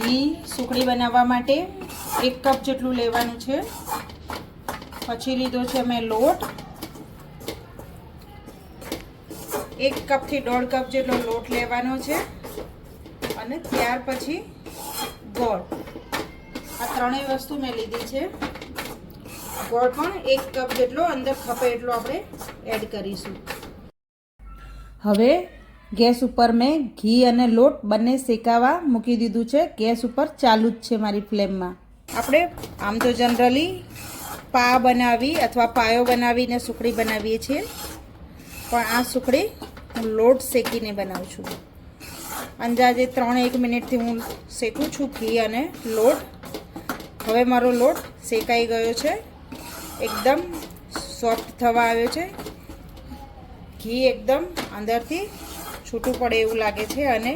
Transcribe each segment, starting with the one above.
ઘી સુખડી બનાવવા માટે એક કપ જેટલું લેવાનું છે. પછી લીધો છે મેં લોટ. એક કપથી દોઢ કપ જેટલો લોટ લેવાનો છે. અને ત્યાર પછી ગોળ. આ ત્રણેય વસ્તુ મેં લીધી છે. ગોળ પણ એક કપ જેટલો અંદર ખપે એટલો આપણે એડ કરીશું. હવે ગેસ ઉપર મેં ઘી અને લોટ બંને શેકાવા મૂકી દીધું છે. ગેસ ઉપર ચાલુ જ છે મારી ફ્લેમમાં. આપણે આમ તો જનરલી પા બનાવી અથવા પાયો બનાવીને સુખડી બનાવીએ છીએ. પણ આ સુખડી હું લોટ શેકીને બનાવું છું. અંદાજે ત્રણ એક મિનિટથી હું શેકું છું ઘી અને લોટ. હવે મારો લોટ શેકાઈ ગયો છે. એકદમ સોફ્ટ થવા આવ્યો છે. ઘી એકદમ અંદરથી છૂટું પડે એવું લાગે છે અને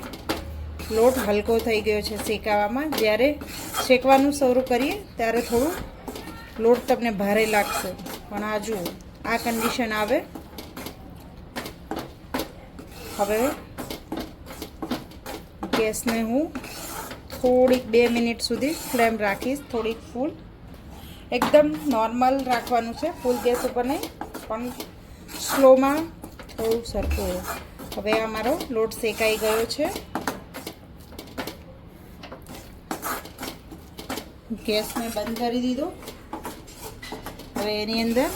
લોટ હલકો થઈ ગયો છે શેકાવામાં. જ્યારે શેકવાનું શરૂ કરીએ, ત્યારે થોડું લોટ તમને ભારે લાગશે. પણ આ જુઓ, આ કન્ડિશન આવે. હવે ગેસને હું થોડીક બે મિનિટ સુધી ફ્લેમ રાખીશ, થોડીક ફૂલ. એકદમ નોર્મલ રાખવાનું છે, ફૂલ ગેસ ઉપર નહીં, પણ સ્લોમાં થોડું સરખું હવે આ મારો લોટ શેકાઈ ગયો છે. ગેસ મેં બંધ કરી દીધો. હવે એની અંદર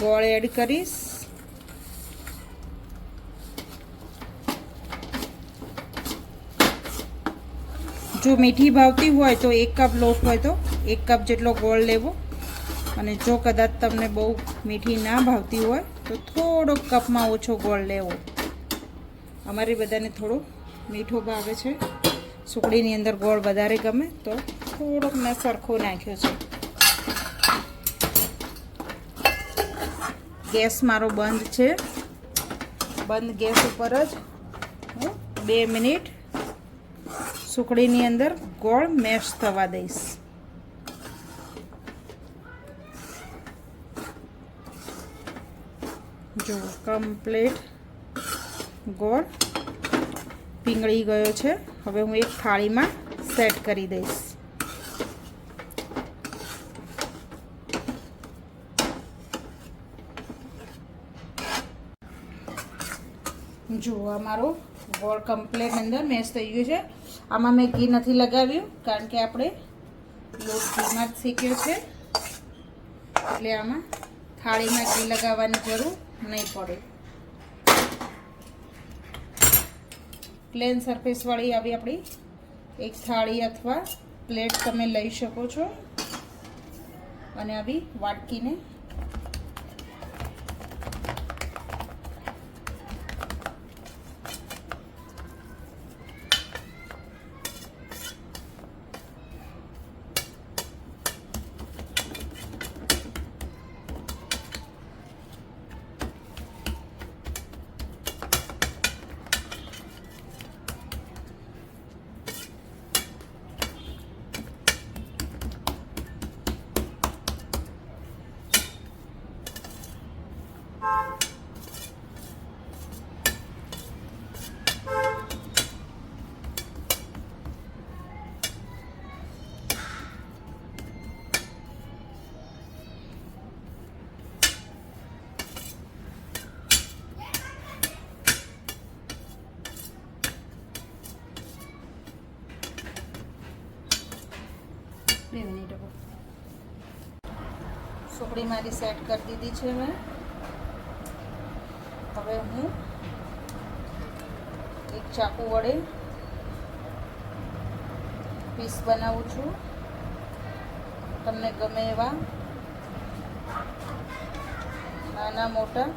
ગોળ એડ કરીશ. જો મીઠી ભાવતી હોય તો એક કપ લોટ હોય તો એક કપ જેટલો ગોળ લેવો. અને જો કદાચ તમને બહુ મીઠી ના ભાવતી હોય, તો થોડો કપમાં ઓછો ગોળ લેવો. અમારે બધાને થોડું મીઠું ભાવે છે. સુકડીની અંદર ગોળ વધારે ગમે તો થોડોક મેં સરખો નાખ્યો છે. ગેસ મારો બંધ છે. બંધ ગેસ ઉપર જ હું બે મિનિટ સુકડીની અંદર ગોળ મેશ થવા દઈશ. જો કમ્પ્લીટ ગોળ પીંગળી ગયો છે. હવે હું એક થાળીમાં સેટ કરી દઈશ. જુઓ અમારો ગોળ કમ્પ્લેટ અંદર મેશ થઈ ગયું છે. આમાં મેં ઘી નથી લગાવ્યું, કારણ કે આપણે લોટ ઘીમાં જ શીખ્યો છે. એટલે આમાં થાળીમાં ઘી લગાવવાની જરૂર નહીં પડે. પ્લેન સરફેસવાળી આવી આપણી એક થાળી અથવા પ્લેટ તમે લઈ શકો છો. અને આવી વાટકીને સુકડી મારી સેટ કરી દીધી છે મેં. હવે હું એક ચાકુ વડે પીસ બનાવું છું. તમને ગમે એવા નાના મોટા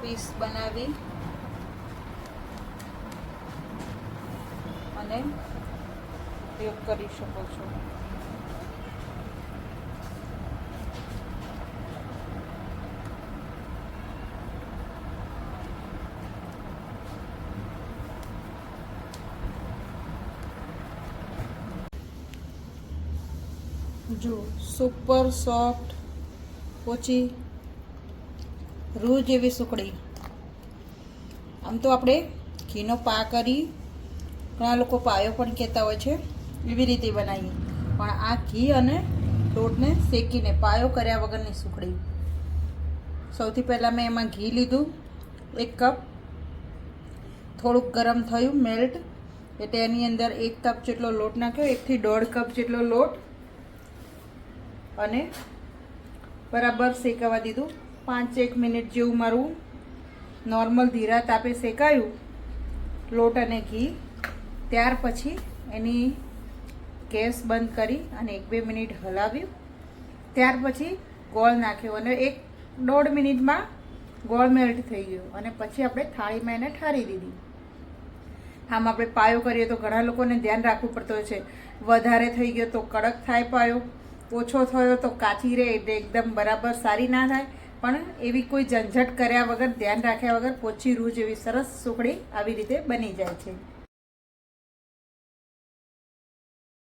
પીસ બનાવી અને ઉપયોગ કરી શકો છો. જો સુપર સોફ્ટ પોચી રૂ જેવી સુકડી. આમ તો આપણે ઘીનો પા કરી ઘણા લોકો પાયો પણ કહેતા હોય છે, એવી રીતે બનાવીએ. પણ આ ઘી અને લોટને શેકીને પાયો કર્યા વગરની સુખડી. સૌથી પહેલાં મેં એમાં ઘી લીધું, એક કપ. થોડુંક ગરમ થયું મેલ્ટ એટલે એની અંદર એક કપ જેટલો લોટ નાખ્યો, એકથી દોઢ કપ જેટલો લોટ. અને બરાબર શેકાવા દીધું. પાંચ એક મિનિટ જેવું મારું નોર્મલ ધીરા તાપે શેકાયું, લોટ અને ઘી. ત્યાર પછી એની ગેસ બંધ કરી અને એક બે મિનિટ હલાવ્યું. ત્યાર પછી ગોળ નાખ્યો અને એક દોઢ મિનિટમાં ગોળ મેલ્ટ થઈ ગયો અને પછી આપણે થાળીમાં એને ઠારી દીધી. આમ આપણે પાયો કરીએ તો ઘણા લોકોને ધ્યાન રાખવું પડતું હોય છે. વધારે થઈ ગયો તો કડક થાય પાયો, ઓછો થયો તો કાચી રહે એટલે એકદમ બરાબર સારી ના થાય. પણ એવી કોઈ ઝંઝટ કર્યા વગર, ધ્યાન રાખ્યા વગર પોચી રૂ જેવી સરસ સુખડી આવી રીતે બની જાય છે.